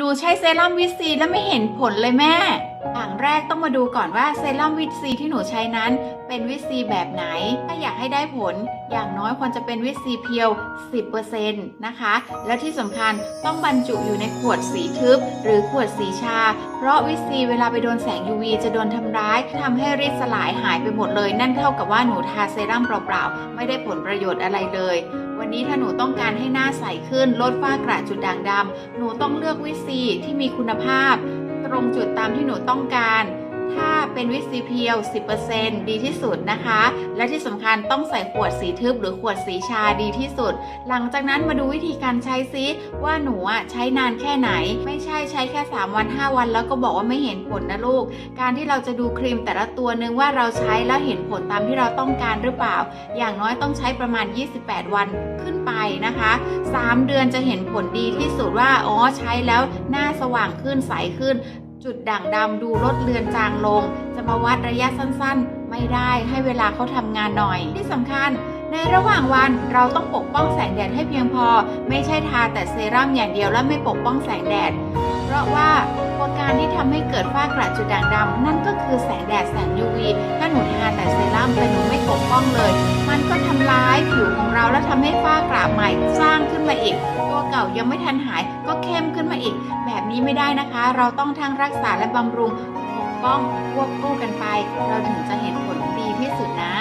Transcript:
หนูใช้เซรั่มวิตซีแล้วไม่เห็นผลเลยแม่ อย่างแรกต้องมาดูก่อนว่าเซรั่มวิตซีที่หนูใช้นั้น เป็นวิตซีแบบไหน ถ้าอยากให้ได้ผล อย่างน้อยควรจะเป็นวิตซีเพียว 10%นะคะ และที่สำคัญต้องบรรจุอยู่ในขวดสีทึบ หรือขวดสีชา เพราะวิตซีเวลาไปโดนแสง UV จะโดนทำร้ายทำให้ริดสลายหายไปหมดเลย นั่นเท่ากับว่าหนูทาเซรั่มเปล่าๆ ไม่ได้ผลประโยชน์อะไรเลยวันนี้ถ้าหนูต้องการให้หน้าใสขึ้น ลดฝ้ากระจุดด่างดำหนูต้องเลือกวิตซีที่มีคุณภาพ รงจุดตามที่หนูต้องการ ถ้าเป็นวิตซีเพียว 10%ดีที่สุดนะคะ และที่สำคัญต้องใส่ขวดสีทึบหรือขวดสีชาดีที่สุด หลังจากนั้นมาดูวิธีการใช้ซิว่าหนูอะใช้นานแค่ไหน ไม่ใช่ใช้แค่ 3 วัน 5 วัน แล้วก็บอกว่าไม่เห็นผลนะลูก การที่เราจะดูครีมแต่ละตัวนึงว่าเราใช้แล้วเห็นผลตามที่เราต้องการหรือเปล่า อย่างน้อยต้องใช้ประมาณ 28 วันขึ้นไปนะคะ 3 เดือนจะเห็นผลดีที่สุดว่าอ๋อใช้แล้วหน้าสว่างขึ้นใสขึ้น จุดด่างดำดูลดเลือนจางลง จะมาวัดระยะสั้นๆ ไม่ได้ให้เวลาเขาทำงานหน่อย ที่สำคัญ ในระหว่างวันเราต้องปกป้องแสงแดดให้เพียงพอ ไม่ใช่ทาแต่เซรั่มอย่างเดียวแล้วไม่ปกป้องแสงแดด เพราะว่าตัวการที่ทำให้เกิดฝ้ากระจุดด่างดำนั่นก็คือแสงแดดแสง UV ถ้าหนูทาแต่เซรั่มแต่หนูไม่ปกป้องเลย มันก็ทำร้ายผิวของเราแล้วทำให้ฝ้ากระใหม่สร้างขึ้นมาอีก เก่ายังไม่ทันหายก็เข้มขึ้นมาอีก แบบนี้ไม่ได้นะคะ เราต้องทั้งรักษาและบำรุงปกป้องควบคู่กันไป เราถึงจะเห็นผลดีที่สุดนะ